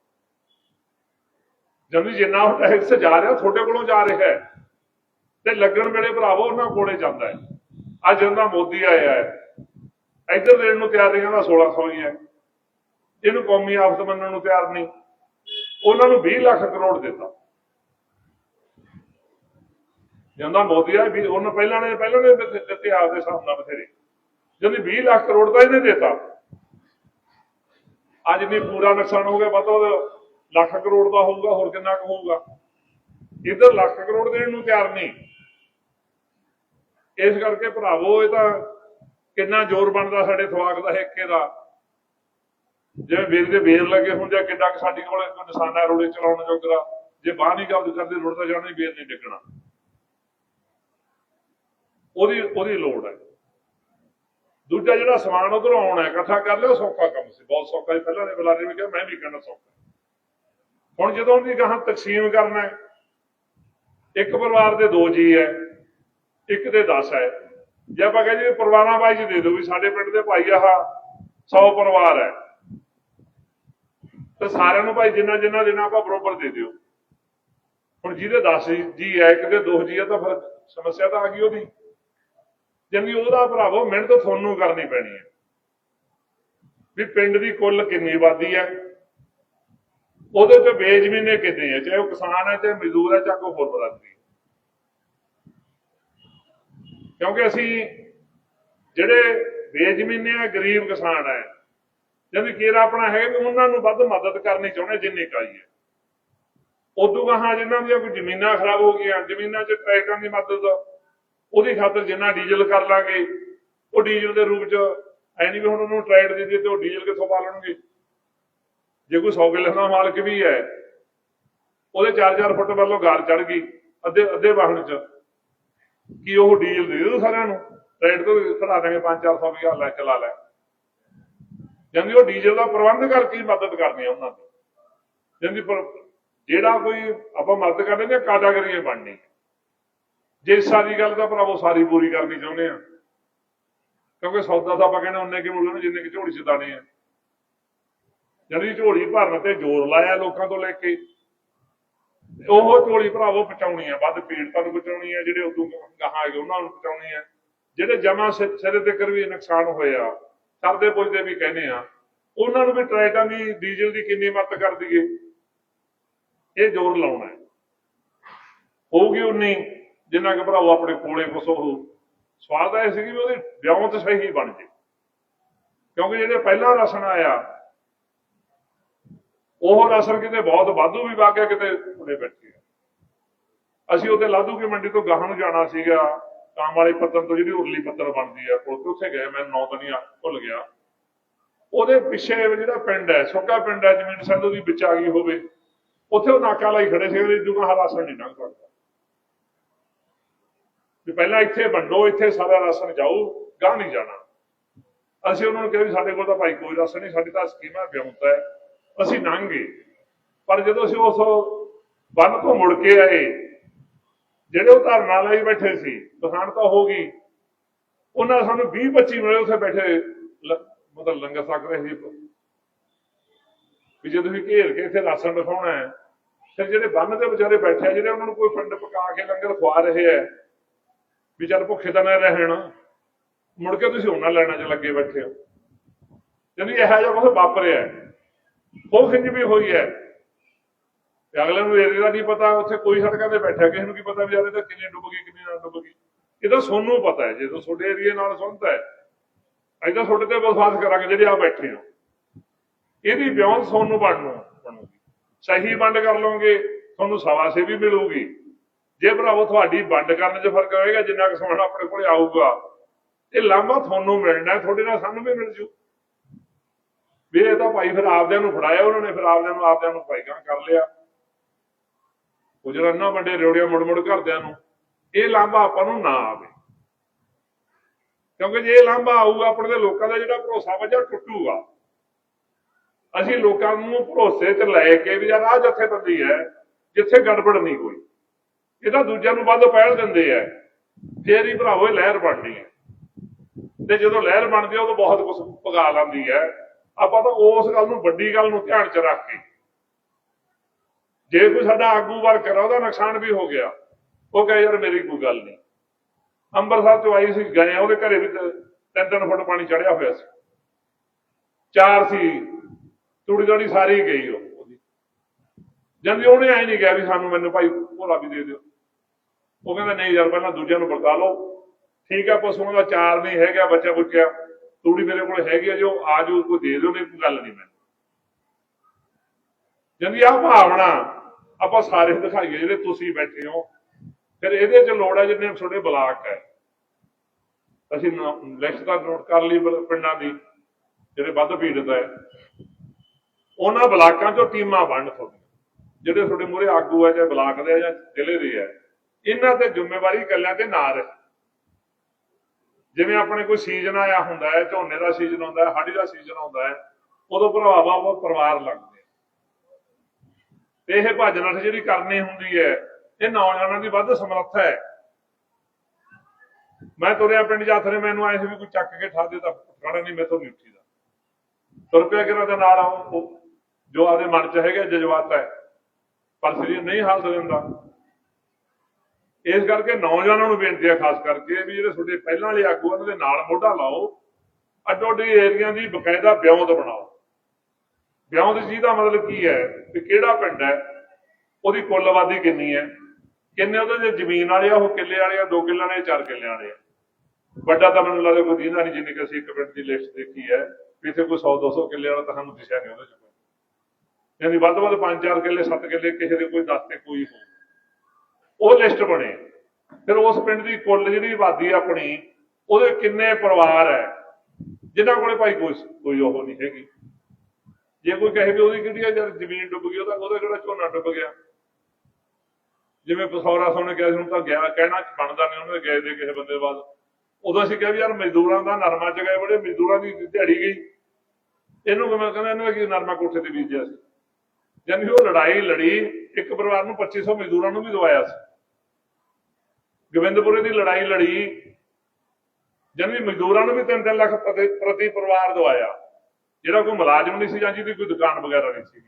ਜਦ ਜਿੰਨਾ ਉਹ ਟੈਕਸ ਜਾ ਰਿਹਾ, ਤੁਹਾਡੇ ਕੋਲੋਂ ਜਾ ਰਿਹਾ ਹੈ। ਤੇ ਲੱਗਣ ਵੇਲੇ ਭਰਾਵੋ ਉਹਨਾਂ ਕੋਲੇ ਜਾਂਦਾ ਹੈ। ਅੱਜ ਜਦੋਂ ਮੋਦੀ ਆਇਆ ਹੈ ਇੱਧਰ ਦੇਣ ਨੂੰ ਤਿਆਰ ਨਹੀਂ ਕਹਿੰਦਾ 1600 ਹੀ ਹੈ। ਇਹਨੂੰ ਕੌਮੀ ਆਫਤ ਮੰਨਣ ਨੂੰ ਤਿਆਰ ਨਹੀਂ। ਉਹਨਾਂ ਨੂੰ 20 ਲੱਖ ਕਰੋੜ ਦਿੱਤਾ। ਜਾਂਦਾ ਮੋਦੀ ਆ ਵੀ ਉਹਨੂੰ ਪਹਿਲਾਂ ਨੇ ਪਹਿਲਾਂ ਨੇ ਦਿੱਤੇ ਦਿੱਤੇ ਆਪਦੇ ਹਿਸਾਬ ਨਾਲ ਬਥੇਰੇ। ਜਦੋਂ 20 ਲੱਖ ਕਰੋੜ ਦਾ ਇਹਨੇ ਦਿੱਤਾ। ਅੱਜ ਨਹੀਂ ਪੂਰਾ ਨੁਕਸਾਨ ਹੋ ਗਿਆ, ਪਤਾ ਉਹ ਲੱਖ ਕਰੋੜ ਦਾ ਹੋਊਗਾ, ਹੋਰ ਕਿੰਨਾ ਕੁ ਹੋਊਗਾ। ਇਧਰ ਲੱਖ ਕਰੋੜ ਦੇਣ ਨੂੰ ਤਿਆਰ ਨਹੀਂ। ਇਸ ਕਰਕੇ ਭਰਾਵੋ, ਇਹ ਤਾਂ ਕਿੰਨਾ ਜ਼ੋਰ ਬਣਦਾ ਸਾਡੇ ਸਵਾਗ ਦਾ ਹਿੱਕੇ ਦਾ ਜਿਵੇਂ ਵੀਰ ਦੇ ਬੇਰ ਲੱਗੇ ਹੁੰਦੇ ਆ ਕਿੱਡਾ ਕੁ ਸਾਡੀ ਕੋਲ ਇੱਕ ਨਿਸ਼ਾਨਾ ਰੋੜੇ ਚਲਾਉਣ ਜੋਗਰਾ ਜੇ ਬਾਹ ਨਹੀਂ ਕਬਜ਼ ਕਰਦੇ, ਰੁੜਦਾ ਜਾਣਾ ਬੇਰ ਨਹੀਂ ਡਿੱਗਣਾ। ਉਹਦੀ ਉਹਦੀ ਲੋੜ ਹੈ। ਦੂਜਾ ਜਿਹੜਾ ਸਮਾਨ ਉਧਰੋਂ ਆਉਣਾ ਇਕੱਠਾ ਕਰ ਲਿਓ, ਸੌਖਾ ਕੰਮ ਸੀ। ਬਹੁਤ ਸੌਖਾ ਸੀ। ਪਹਿਲਾਂ ਦੇ ਬੁਲਾਰੇ ਵੀ ਕਿਹਾ, ਮੈਂ ਵੀ ਕਰਨਾ ਸੌਖਾ। ਹੁਣ ਜਦੋਂ ਉਹਦੀ ਗਾਹਾਂ ਤਕਸੀਮ ਕਰਨਾ ਇੱਕ ਪਰਿਵਾਰ ਦੇ ਦੋ ਜੀ ਹੈ ਇੱਕ ਤੇ 10 ਹੈ। ਜੇ ਆਪਾਂ ਕਹਿੰਦੇ ਪਰਿਵਾਰਾਂ ਵਾਈਜ਼ ਦੇ ਦਿਓ ਵੀ ਸਾਡੇ ਪਿੰਡ ਦੇ ਭਾਈ ਆਹ 100 ਪਰਿਵਾਰ ਹੈ। ਤੇ ਸਾਰਿਆਂ ਨੂੰ ਭਾਈ ਜਿੰਨਾ ਜਿੰਨਾ ਦੇਣਾ ਆਪਾਂ ਬਰੋਬਰ ਦੇ ਦਿਓ। ਹੁਣ ਜਿਹਦੇ 10 ਜੀ ਹੈ, ਇੱਕ ਦੇ ਦੋ ਜੀ ਹੈ, ਤਾਂ ਫਿਰ ਸਮੱਸਿਆ ਤਾਂ ਆ ਗਈ ਉਹਦੀ। ਜਿੰਨੀ ਉਹਦਾ ਭਰਾਵੋ, ਮਿਹਨਤ ਤੁਹਾਨੂੰ ਕਰਨੀ ਪੈਣੀ ਹੈ। ਵੀ ਪਿੰਡ ਦੀ ਕੁੱਲ ਕਿੰਨੀ ਆਬਾਦੀ ਹੈ? ਉਹਦੇ ਤੇ ਬੇਜ਼ਮੀਨੇ ਕਿੰਨੇ ਹੈ? ਚਾਹੇ ਉਹ ਕਿਸਾਨ ਹੈ, ਚਾਹੇ ਮਜ਼ਦੂਰ ਹੈ, ਚਾਹੇ ਕੋਈ ਹੋਰ ਬਰਾਦਰੀ ਹੈ। ਕਿਉਂਕਿ ਅਸੀਂ ਜਿਹੜੇ ਬੇਜ਼ਮੀਨੇ ਆ, ਗਰੀਬ ਕਿਸਾਨ ਹੈ ਜਦ ਕੇਰਾ ਆਪਣਾ ਹੈ ਵੀ ਉਹਨਾਂ ਨੂੰ ਵੱਧ ਮਦਦ ਕਰਨੀ ਚਾਹੁੰਦੇ ਜਿੰਨੀ ਕਾਈ ਹੈ। ਉਦੋਂ ਗਾਹਾਂ ਜਿਨ੍ਹਾਂ ਦੀਆਂ ਕੋਈ ਜ਼ਮੀਨਾਂ ਖਰਾਬ ਹੋ ਗਈਆਂ, ਜ਼ਮੀਨਾਂ 'ਚ ਟਰੈਕਟਰਾਂ ਦੀ ਮਦਦ, ਉਹਦੀ ਖਾਤਰ ਜਿੰਨਾ ਡੀਜ਼ਲ ਕਰ ਲਾਂਗੇ, ਉਹ ਡੀਜ਼ਲ ਦੇ ਰੂਪ 'ਚ ਐ ਨਹੀਂ ਵੀ ਹੁਣ ਉਹਨੂੰ ਟਰੈਕਟ ਦੇ ਦਿੱਤੇ ਤੇ ਉਹ ਡੀਜ਼ਲ ਕਿੱਥੋਂ ਪਾ ਲੈਣਗੇ? ਜੇ ਕੋਈ 100 ਕਿੱਲੇ ਦਾ ਮਾਲਕ ਵੀ ਹੈ, ਉਹਦੇ 4-4 ਫੁੱਟ ਵੱਲੋਂ ਗਾਰ ਚੜ ਗਈ, ਅੱਧੇ ਅੱਧੇ ਵਾਹਣ 'ਚ। ਕਿ ਉਹ ਡੀਜ਼ਲ ਦੇ ਦਿਓ ਸਾਰਿਆਂ ਨੂੰ? ਰੇਟ ਤੋਂ ਖੜਾ ਦਾਂਗੇ 5-400 ਵੀ ਲੈ ਚਲਾ ਲੈ ਜਾਂਦੀ ਉਹ ਡੀਜ਼ਲ ਦਾ ਪ੍ਰਬੰਧ ਕਰਕੇ ਮਦਦ ਕਰਨੀ ਆ ਉਹਨਾਂ ਦੀ। ਜਾਂਦੀ ਜਿਹੜਾ ਕੋਈ ਆਪਾਂ ਮਦਦ ਕਰਦੇ ਨੇ ਕਾਟਾਗਰੀਆਂ ਬਣਨੀ। ਜੇ ਸਾਰੀ ਗੱਲ ਤਾਂ ਭਰਾਵੋ ਸਾਰੀ ਪੂਰੀ ਕਰਨੀ ਚਾਹੁੰਦੇ ਆ। ਕਿਉਂਕਿ ਸੌਦਾ ਤਾਂ ਆਪਾਂ ਕਹਿੰਦੇ ਉਹਨੇ ਕਿ ਮੁੱਲ ਨੂੰ, ਜਿੰਨੇ ਕਿ ਝੋਲੀ ਚ ਦਾਣੇ ਆ। ਜਿਹੜੀ ਝੋਲੀ ਭਰਨ ਤੇ ਜ਼ੋਰ ਲਾਇਆ ਲੋਕਾਂ ਤੋਂ ਲੈ ਕੇ। ਉਹ ਝੋਲੀ ਭਰਾਵੋ ਪਹੁੰਚਾਉਣੀ ਆ, ਵੱਧ ਪੀੜਤਾਂ ਨੂੰ ਬਚਾਉਣੀ ਆ, ਜਿਹੜੇ ਉਦੋਂ ਗਾਹਾਂ ਹੈਗੇ ਉਹਨਾਂ ਨੂੰ ਪਹੁੰਚਾਉਣੀ ਆ। ਜਿਹੜੇ ਜਮਾ ਸਿਰੇ ਤੇ ਕਰ ਵੀ ਨੁਕਸਾਨ ਹੋਇਆ ਕਰਦੇ ਪੁੱਜਦੇ ਵੀ ਕਹਿੰਦੇ ਆ, ਉਹਨਾਂ ਨੂੰ ਵੀ ਟਰੈਕਾਂ ਦੀ, ਡੀਜ਼ਲ ਦੀ ਕਿੰਨੀ ਮਦਦ ਕਰ ਦਈਏ। ਇਹ ਜ਼ੋਰ ਲਾਉਣਾ ਹੈ। ਹੋਊਗੀ ਉਨੀ, ਜਿੰਨਾ ਕਿ ਭਰਾਵੋ ਆਪਣੇ ਕੋਲੇ ਕੁਛ ਉਹ ਸਵਾਲ ਤਾਂ ਇਹ ਸੀ ਵੀ ਉਹਦੀ ਵਿਆਹ ਤੇ ਸਹੀ ਬਣ ਜੇ। ਕਿਉਂਕਿ ਜਿਹੜੇ ਪਹਿਲਾ ਰਸਣ ਆਇਆ ਉਹ ਰਸਣ ਕਿਤੇ ਬਹੁਤ ਵਾਧੂ ਵੀ ਵਾਗਿਆ ਕਿਤੇ ਥੋੜੇ ਬੈਠੇ ਆ। ਅਸੀਂ ਉਹਦੇ ਲਾਧੂ ਕੀ ਮੰਡੀ ਤੋਂ ਗਾਹਾਂ ਨੂੰ ਜਾਣਾ ਸੀਗਾ ਕਾਮ ਵਾਲੇ ਪੱਤਨ ਤੋਂ ਜਿਹੜੀ ਉਰਲੀ ਪੱਤਰ ਬਣਦੀ ਆ ਕੋਲ ਤੇ ਉੱਥੇ ਗਏ, ਮੈਂ ਨੌ ਤਾਂ ਭੁੱਲ ਗਿਆ। ਉਹਦੇ ਪਿੱਛੇ ਜਿਹੜਾ ਪਿੰਡ ਹੈ, ਸੋਕਾ ਪਿੰਡ ਹੈ ਜ਼ਮੀਨ ਸੰਧੂ ਦੀ ਵਿੱਚ ਆ ਗਈ ਹੋਵੇ, ਉੱਥੇ ਉਹ ਨਾਕਾ ਲਾਈ ਖੜੇ ਸੀ ਉਹਦੇ ਜੁਗਾ ਹਰਾਸਣ ਨਹੀਂ ਲੰਘ ਸਕਦਾ। ਵੀ ਪਹਿਲਾਂ ਇੱਥੇ ਵੰਡੋ, ਇੱਥੇ ਸਾਰਾ ਰਾਸ਼ਨ ਜਾਊ ਗਾਹ ਨਹੀਂ ਜਾਣਾ। ਅਸੀਂ ਉਹਨਾਂ ਨੂੰ ਕਿਹਾ ਵੀ ਸਾਡੇ ਕੋਲ ਤਾਂ ਭਾਈ ਕੋਈ ਰਾਸ਼ਨ ਨਹੀਂ, ਸਾਡੀ ਤਾਂ ਸਕੀਮਾਂ ਵਿਉਂਤ ਹੈ। ਅਸੀਂ ਲੰਘ ਗਏ। ਪਰ ਜਦੋਂ ਅਸੀਂ ਉਸ ਬੰਨ ਤੋਂ ਮੁੜ ਕੇ ਆਏ, ਜਿਹੜੇ ਉਹ ਧਰਨਾ ਲਈ ਬੈਠੇ ਸੀ ਦੁਕਾਨ ਤਾਂ ਹੋ ਗਈ। ਉਹਨਾਂ ਸਾਨੂੰ 20 25 ਮਿਲੇ ਉੱਥੇ ਬੈਠੇ ਲ- ਮਤਲਬ ਲੰਗਰ ਸਕ ਰਹੇ ਸੀ। ਵੀ ਜੇ ਤੁਸੀਂ ਘੇਰ ਕੇ ਇੱਥੇ ਰਾਸ਼ਨ ਦਿਖਾਉਣਾ ਹੈ, ਫਿਰ ਜਿਹੜੇ ਬੰਨ ਦੇ ਵਿਚਾਰੇ ਬੈਠੇ ਆ, ਜਿਹੜੇ ਉਹਨਾਂ ਨੂੰ ਕੋਈ ਫੰਡ ਪਕਾ ਕੇ ਲੰਗਰ ਖਵਾ ਰਹੇ ਆ, ਵੀ ਚੱਲ ਭੁੱਖੇ ਤਾਂ ਨਾ ਰਹਿਣ। ਮੁੜ ਕੇ ਤੁਸੀਂ ਉਹਨਾਂ ਲੈਣਾ ਚ ਲੱਗੇ ਬੈਠੇ ਹੋ। ਯਾਨੀ ਇਹੋ ਜਿਹਾ ਕੁਝ ਵਾਪਰਿਆ। ਹੈ। ਉਹ ਖਿੰਜ ਵੀ ਹੋਈ ਹੈ। ਤੇ ਅਗਲੇ ਨੂੰ ਏਰੀਆ ਦਾ ਨਹੀਂ ਪਤਾ ਉੱਥੇ ਕੋਈ ਸੜਕਾਂ ਤੇ ਬੈਠਾ ਕਿਸੇ ਨੂੰ ਕੀ ਪਤਾ ਵਿਚਾਰੇ ਯਾਰ ਇਹ ਕਿੰਨੀ ਡੁੱਬ ਗਈ, ਕਿੰਨੀ ਨਾ ਡੁੱਬ ਗਈ। ਇਹ ਤਾਂ ਸੋਨੂੰ ਪਤਾ ਹੈ, ਜੇ ਜਦੋਂ ਤੁਹਾਡੇ ਏਰੀਏ ਨਾਲ ਸੰਬੰਧ ਹੈ, ਅਸੀਂ ਤਾਂ ਤੁਹਾਡੇ ਤੇ ਵਿਸ਼ਵਾਸ ਕਰਾਂਗੇ ਜਿਹੜੇ ਆ ਬੈਠੇ ਹੋ। ਇਹਦੀ ਵਿਉਂਤ ਸੋਨੂੰ ਬਣਨੂ ਬਣੂਗੀ। ਸਹੀ ਵੰਡ ਕਰ ਲਓਗੇ, ਤੁਹਾਨੂੰ ਸਵਾ ਸੇ ਵੀ ਮਿਲੂਗੀ। ਜੇ ਭਰਾਵੋ ਤੁਹਾਡੀ ਵੰਡ ਕਰਨ 'ਚ ਫ਼ਰਕ ਹੋਏਗਾ, ਜਿੰਨਾ ਕੁ ਸਮਾਨ ਆਪਣੇ ਕੋਲੇ ਆਊਗਾ, ਇਹ ਲਾਂਭਾ ਤੁਹਾਨੂੰ ਮਿਲਣਾ, ਤੁਹਾਡੇ ਨਾਲ ਸਾਨੂੰ ਵੀ ਮਿਲ ਜੂ। ਵੀ ਇਹ ਤਾਂ ਭਾਈ ਫਿਰ ਆਪਦਿਆਂ ਨੂੰ ਫੜਾਇਆ ਉਹਨਾਂ ਨੇ, ਫਿਰ ਆਪਦਿਆਂ ਨੂੰ ਆਪਦਿਆਂ ਨੂੰ ਭਾਈਕਾਂ ਕਰ ਲਿਆ। ਉਹ ਵੰਡੇ ਨਾ ਮੁੜ ਮੁੜ ਘਰਦਿਆਂ ਨੂੰ, ਇਹ ਲਾਂਭਾ ਆਪਾਂ ਨੂੰ ਨਾ ਆਵੇ। ਕਿਉਂਕਿ ਜੇ ਇਹ ਲਾਂਭਾ ਆਊਗਾ, ਆਪਣੇ ਦੇ ਲੋਕਾਂ ਦਾ ਜਿਹੜਾ ਭਰੋਸਾ ਵਜਾ ਟੁੱਟੂਗਾ, ਅਸੀਂ ਲੋਕਾਂ ਨੂੰ ਭਰੋਸੇ 'ਚ ਲੈ ਕੇ ਵੀ ਯਾਰ ਆਹ ਜਥੇਬੰਦੀ ਹੈ, ਜਿੱਥੇ ਗੜਬੜ ਨਹੀਂ ਕੋਈ, ਇਹ ਤਾਂ ਦੂਜਿਆਂ ਨੂੰ ਵੱਧ ਪਹਿਲ ਦਿੰਦੇ ਆ। ਫੇਰ ਹੀ ਭਰਾਵੋ ਲਹਿਰ ਬਣਦੀ ਹੈ, ਤੇ ਜਦੋਂ ਲਹਿਰ ਬਣਦੀ ਹੈ ਉਦੋਂ ਬਹੁਤ ਕੁਝ ਪਗਾ ਲੈਂਦੀ ਹੈ। ਆਪਾਂ ਤਾਂ ਉਸ ਗੱਲ ਨੂੰ ਵੱਡੀ ਗੱਲ ਨੂੰ ਧਿਆਨ 'ਚ ਰੱਖ ਕੇ। ਜੇ ਕੋਈ ਸਾਡਾ ਆਗੂ ਵਰਕਰ ਆ ਉਹਦਾ ਨੁਕਸਾਨ ਵੀ ਹੋ ਗਿਆ। ਉਹ ਕਹੇ, ਯਾਰ, ਮੇਰੀ ਕੋਈ ਗੱਲ ਨਹੀਂ। ਅੰਮ੍ਰਿਤਸਰ ਤੋਂ ਆਈ ਸੀ, ਗਏ ਉਹਦੇ ਘਰੇ ਵੀ ਤੇ ਤਿੰਨ ਤਿੰਨ ਫੁੱਟ ਪਾਣੀ ਚੜਿਆ ਹੋਇਆ ਸੀ। ਚਾਰ ਸੀ, ਤੂੜੀ ਦਾੜੀ ਸਾਰੀ ਗਈ ਉਹ, ਉਹਦੀ। ਜਾਂਦੀ ਉਹਨੇ ਐ ਨਹੀਂ ਕਿਹਾ ਵੀ ਸਾਨੂੰ ਮੈਨੂੰ ਭਾਈ ਭੋਲਾ ਵੀ ਦੇ ਦਿਓ। ਉਹ ਕਹਿੰਦਾ, ਨਹੀਂ ਯਾਰ, ਪਹਿਲਾਂ ਦੂਜਿਆਂ ਨੂੰ ਵਰਤਾ ਲਓ। ਠੀਕ ਹੈ ਪਸ਼ੂਆਂ ਦਾ ਚਾਰ ਨਹੀਂ ਹੈਗਾ ਬੱਚਾ ਬੁੱਚਿਆ ਤੂੜੀ ਮੇਰੇ ਕੋਲ ਹੈਗੀ ਆ, ਜੋ ਆ ਜੋ ਕੋਈ ਦੇ ਦਿਓ, ਨਹੀਂ ਕੋਈ ਗੱਲ ਨਹੀਂ ਮੈਂ। ਜਾਂਦੀ ਆ ਭਾਵਨਾ ਆਪਾਂ ਸਾਰੇ ਦਿਖਾਈਏ, ਜਿਹੜੇ ਤੁਸੀਂ ਬੈਠੇ ਹੋ। ਫਿਰ ਇਹਦੇ ਚ ਲੋੜ ਹੈ ਜਿੰਨੇ ਤੁਹਾਡੇ ਬਲਾਕ ਹੈ। ਅਸੀਂ ਲਿਸਟ ਨੋਟ ਕਰ ਲਈ ਪਿੰਡਾਂ ਦੀ, ਜਿਹੜੇ ਵੱਧ ਪੀੜਤ ਹੈ। ਉਹਨਾਂ ਬਲਾਕਾਂ ਚੋਂ ਟੀਮਾਂ ਬਣ ਤੁਹਾਡੀਆਂ। ਜਿਹੜੇ ਤੁਹਾਡੇ ਮੂਹਰੇ ਆਗੂ ਹੈ ਜਾਂ ਬਲਾਕ ਦੇ ਆ ਜਾਂ ਜ਼ਿਲ੍ਹੇ ਦੇ ਹੈ ਇਹਨਾਂ ਤੇ ਜ਼ਿੰਮੇਵਾਰੀ ਇਕੱਲਿਆਂ ਤੇ ਨਾ ਰਹੇ। ਜਿਵੇਂ ਆਪਣੇ ਕੋਈ ਸੀਜ਼ਨ ਆਇਆ ਹੁੰਦਾ ਹੈ, ਝੋਨੇ ਦਾ ਸੀਜ਼ਨ ਆਉਂਦਾ ਹੈ, ਹਾੜੀ ਦਾ ਸੀਜ਼ਨ ਆਉਂਦਾ ਹੈ, ਉਦੋਂ ਭਰਾਵਾ ਉਹ ਪਰਿਵਾਰ ਲੱਗਦੇ ਤੇ ਇਹ ਭੱਜ ਨੱਠ ਜਿਹੜੀ ਕਰਨੀ ਹੁੰਦੀ ਹੈ, ਇਹ ਨੌਜਵਾਨਾਂ ਦੀ ਵੱਧ ਸਮਰੱਥਾ ਹੈ। ਮੈਂ ਤੁਰਿਆ ਪਿੰਡ ਜਾਥਰੇ, ਮੈਨੂੰ ਆਏ ਸੀ ਵੀ ਕੋਈ ਚੱਕ ਕੇ ਠਾ ਦੇ ਤਾਂ ਖੜਾ ਨਹੀਂ, ਮੈਥੋਂ ਨਹੀਂ ਉੱਠੀਦਾ ਤੁਰ ਪਿਆ ਕਿਰਾਂ ਦੇ ਨਾਲ ਆਉਂ ਜੋ ਆਦੇ ਮਨ ਚ ਹੈਗਾ ਜਜ਼ਬਾਤ ਹੈ, ਪਰ ਸਰੀਰ ਨਹੀਂ ਹਾਲਤ ਹੁੰਦਾ ਇਸ ਕਰਕੇ ਨੌਜਵਾਨਾਂ ਨੂੰ ਬੇਨਤੀ ਹੈ ਖਾਸ ਕਰਕੇ ਵੀ ਜਿਹੜੇ ਤੁਹਾਡੇ ਪਹਿਲਾਂ ਵਾਲੇ ਆਗੂ ਉਹਨਾਂ ਦੇ ਨਾਲ ਮੋਢਾ ਲਾਓ ਅੱਡੋ ਅੱਡੀ ਏਰੀਆ ਦੀ ਬਕਾਇਦਾ ਵਿਉਂਤ ਬਣਾਓ। ਵਿਉਂਤ ਜੀ ਦਾ ਮਤਲਬ ਕੀ ਹੈ ਕਿ ਕਿਹੜਾ ਪਿੰਡ ਹੈ, ਉਹਦੀ ਕੁੱਲ ਆਬਾਦੀ ਕਿੰਨੀ ਹੈ, ਕਿੰਨੇ ਉਹਦੇ ਜੇ ਜ਼ਮੀਨ ਵਾਲੇ ਆ, ਉਹ ਕਿੱਲੇ ਵਾਲੇ ਆ, ਦੋ ਕਿੱਲੇ ਵਾਲੇ ਆ, ਚਾਰ ਕਿੱਲੇ ਵਾਲੇ ਆ। ਵੱਡਾ ਤਾਂ ਮੈਨੂੰ ਲੱਗਦਾ ਕੋਈ ਦੀਦਾ ਨਹੀਂ, ਜਿੰਨੀ ਕਿ ਅਸੀਂ ਇੱਕ ਪਿੰਡ ਦੀ ਲਿਸਟ ਦੇਖੀ ਹੈ, ਵੀ ਇੱਥੇ ਕੋਈ 100 200 ਕਿੱਲੇ ਵਾਲਾ ਤਾਂ ਸਾਨੂੰ ਦਿਸਿਆ ਨਹੀਂ ਉਹਦੇ ਚ ਯਾਨੀ ਵੱਧ ਤੋਂ ਵੱਧ 5-4 ਕਿੱਲੇ 7 ਕਿੱਲੇ, ਕਿਸੇ ਦੇ ਕੋਈ 10 ਤੇ ਕੋਈ ਹੋ ਉਹ ਲਿਸਟ ਬਣੇ। ਫਿਰ ਉਸ ਪਿੰਡ ਦੀ ਕੁੱਲ ਜਿਹੜੀ ਆਬਾਦੀ ਆਪਣੀ, ਉਹਦੇ ਕਿੰਨੇ ਪਰਿਵਾਰ ਹੈ? ਜਿਨ੍ਹਾਂ ਕੋਲੇ ਭਾਈ ਕੋਈ ਕੋਈ ਉਹ ਨਹੀਂ ਹੈਗੀ। ਜੇ ਕੋਈ ਕਹੇ ਵੀ ਉਹਦੀ ਕਿਹੜੀ ਆ, ਯਾਰ ਜ਼ਮੀਨ ਡੁੱਬ ਗਈ ਉਹਦਾ ਉਹਦਾ ਕਿਹੜਾ ਝੋਨਾ ਡੁੱਬ ਗਿਆ? ਜਿਵੇਂ ਪਸੌਰਾ ਸੋਨੇ ਕਿਹਾ ਸੀ ਹੁਣ ਤਾਂ ਗਿਆ, ਕਹਿਣਾ ਬਣਦਾ ਨਹੀਂ ਉਹਨੇ ਗਏ ਦੇ ਕਿਸੇ ਬੰਦੇ ਬਾਅਦ ਉਦੋਂ ਅਸੀਂ ਕਿਹਾ ਵੀ ਯਾਰ ਮਜ਼ਦੂਰਾਂ ਦਾ ਨਰਮਾ ਚ ਗਏ ਬੜੇ, ਮਜ਼ਦੂਰਾਂ ਦੀ ਦਿਹਾੜੀ ਗਈ। ਇਹਨੂੰ ਕਿਵੇਂ ਕਹਿੰਦਾ, ਇਹਨੂੰ ਕਿ ਨਰਮਾ ਕੋਠੇ ਤੇ ਬੀਜਿਆ ਸੀ? ਜਾਨੀ ਉਹ ਲੜਾਈ ਲੜੀ, ਇੱਕ ਪਰਿਵਾਰ ਨੂੰ 2500 ਮਜ਼ਦੂਰਾਂ ਨੂੰ ਵੀ ਦਵਾਇਆ ਸੀ। ਗੋਬਿੰਦਪੁਰੇ ਦੀ ਲੜਾਈ ਲੜੀ ਜਾਨੀ ਮਜ਼ਦੂਰਾਂ ਨੂੰ ਵੀ 3-3 ਲੱਖ ਪ੍ਰਤੀ ਪ੍ਰਤੀ ਪਰਿਵਾਰ ਦਵਾਇਆ। ਜਿਹੜਾ ਕੋਈ ਮੁਲਾਜ਼ਮ ਨਹੀਂ ਸੀ ਜਾਂ ਜਿਹਦੀ ਕੋਈ ਦੁਕਾਨ ਵਗੈਰਾ ਨਹੀਂ ਸੀ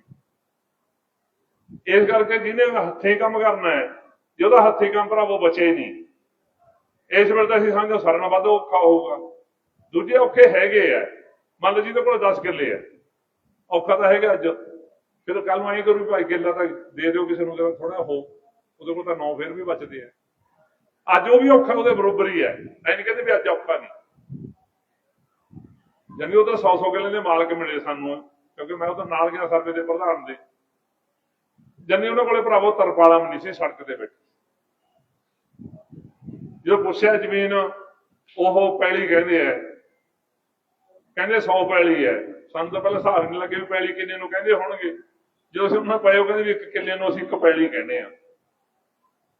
ਇਸ ਕਰਕੇ ਜਿਹਨੇ ਹੱਥੀਂ ਕੰਮ ਕਰਨਾ ਹੈ, ਜੇ ਉਹਦਾ ਹੱਥੀਂ ਕੰਮ ਭਰਾਵੋ ਬਚੇ ਨਹੀਂ। ਇਸ ਵੇਲੇ ਤਾਂ ਅਸੀਂ ਸਮਝੋ ਸਾਰਿਆਂ ਨਾਲੋਂ ਵੱਧ ਔਖਾ ਹੋਊਗਾ। ਦੂਜੇ ਔਖੇ ਹੈਗੇ ਆ। ਮੰਨ ਲਓ ਜਿਹਦੇ ਕੋਲ 10 ਕਿੱਲੇ ਆ। ਔਖਾ ਤਾਂ ਹੈਗਾ ਅੱਜ। ਫਿਰ ਕੱਲ ਨੂੰ ਐਂ ਕਰੂ ਵੀ ਭਾਈ ਕਿੱਲਾ ਤਾਂ ਦੇ ਦਿਓ ਕਿਸੇ ਨੂੰ, ਕਹਿੰਦਾ ਥੋੜਾ ਹੋ। ਉਹਦੇ ਕੋਲ ਤਾਂ ਨੌ ਫੇਰ ਵੀ ਬਚਦੇ ਆ। ਅੱਜ ਉਹ ਵੀ ਔਖਾ, ਉਹਦੇ ਬਰੋਬਰ ਹੀ ਹੈ। ਐਂ ਨਹੀਂ ਕਹਿੰਦੇ ਵੀ ਅੱਜ ਔਖਾ ਨਹੀਂ। ਜਾਨੀ ਉਹ ਤਾਂ 100 100 ਕਿੱਲੇ ਦੇ ਮਾਲਕ ਮਿਲੇ ਸਾਨੂੰ, ਕਿਉਂਕਿ ਮੈਂ ਉਹ ਤਾਂ ਨਾਲ ਗਿਆ ਸਰਵੇ ਦੇ ਪ੍ਰਧਾਨ ਦੇ। ਜਾਨੀ ਉਹਨਾਂ ਕੋਲੇ ਭਰਾਵੋ ਤਰਪਾਲਾ ਨਹੀਂ ਸੀ ਸੜਕ ਤੇ ਬੈਠੀ ਜਦੋਂ ਪੁੱਛਿਆ ਜ਼ਮੀਨ, ਉਹ ਪੈਲੀ ਕਹਿੰਦੇ ਆ। ਕਹਿੰਦੇ 100 ਪੈਲੀ ਹੈ। ਸਾਨੂੰ ਤਾਂ ਪਹਿਲਾਂ ਹਿਸਾਬ ਨਹੀਂ ਲੱਗੇ ਵੀ ਪੈਲੀ ਕਿੰਨੇ ਨੂੰ ਕਹਿੰਦੇ ਹੋਣਗੇ। ਜਦੋਂ ਅਸੀਂ ਉਹਨਾਂ ਪਏ, ਉਹ ਕਹਿੰਦੇ ਵੀ ਇੱਕ ਕਿੱਲੇ ਨੂੰ ਅਸੀਂ ਇੱਕ ਪੈਲੀ ਕਹਿੰਦੇ ਆ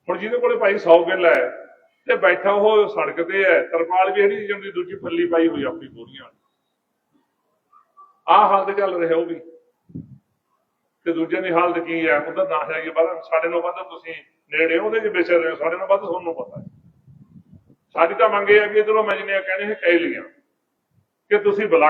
ਹੁਣ ਜਿਹਦੇ ਕੋਲੇ ਭਾਈ 100 ਕਿੱਲਾ ਹੈ ਤੇ ਬੈਠਾ ਉਹ ਸੜਕ ਤੇ ਹੈ, ਤਰਪਾਲ ਵੀ ਜਿਹੜੀ ਜਾਂਦੀ ਦੂਜੀ ਪੱਲੀ ਪਾਈ ਹੋਈ ਆਪਣੀ ਬੋਰੀਆਂ ਆਹ ਹਾਲਤ ਚੱਲ ਰਿਹਾ ਉਹ ਵੀ। ਤੇ ਦੂਜੇ ਦੀ ਹਾਲਤ ਕੀ ਹੈ? ਉਹਦਾ ਨਾ ਹੈ ਬਾਹਰ ਸਾਡੇ ਨਾਲੋਂ ਵੱਧ ਤੁਸੀਂ ਨੇੜੇ ਉਹਦੇ ਚ ਵਿਚਰ ਰਹੇ ਹੋ, ਸਾਡੇ ਨਾਲੋਂ ਵੱਧ ਤੁਹਾਨੂੰ ਪਤਾ ਹੈ। ਸਾਡੀ ਤਾਂ ਮੰਗ ਇਹ ਹੈ ਕਿ ਇਧਰੋਂ ਮੈਜਨੇ ਕਹਿੰਦੇ ਹੈ ਕਹਿ ਲੀਆਂ ਕਿ ਤੁਸੀਂ ਬਲਾ